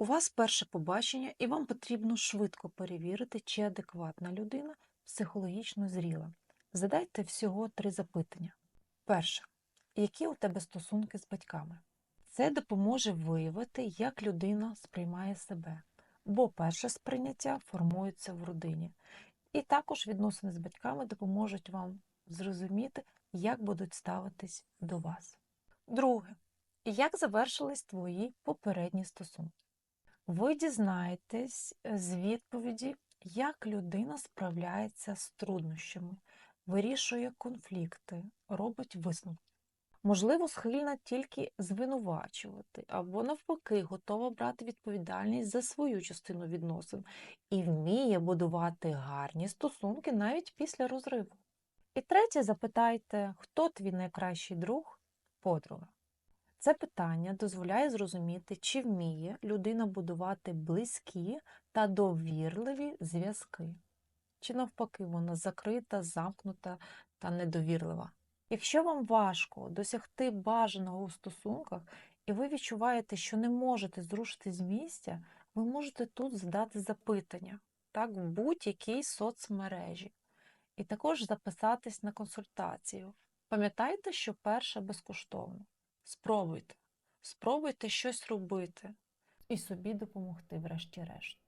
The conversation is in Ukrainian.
У вас перше побачення, і вам потрібно швидко перевірити, чи адекватна людина психологічно зріла. Задайте всього три запитання. Перше. Які у тебе стосунки з батьками? Це допоможе виявити, як людина сприймає себе, бо перше сприйняття формується в родині. І також відносини з батьками допоможуть вам зрозуміти, як будуть ставитись до вас. Друге. Як завершились твої попередні стосунки? Ви дізнаєтесь е, з відповіді, як людина справляється з труднощами, вирішує конфлікти, робить висновки. Можливо, схильна тільки звинувачувати, або навпаки, готова брати відповідальність за свою частину відносин і вміє будувати гарні стосунки навіть після розриву. І третє, запитайте, хто твій найкращий друг, подруга. Це питання дозволяє зрозуміти, чи вміє людина будувати близькі та довірливі зв'язки, чи навпаки вона закрита, замкнута та недовірлива. Якщо вам важко досягти бажаного у стосунках, і ви відчуваєте, що не можете зрушити з місця, ви можете тут задати запитання, так, в будь-якій соцмережі, і також записатись на консультацію. Пам'ятайте, що перше безкоштовно. Спробуйте. Спробуйте щось робити і собі допомогти, врешті-решт.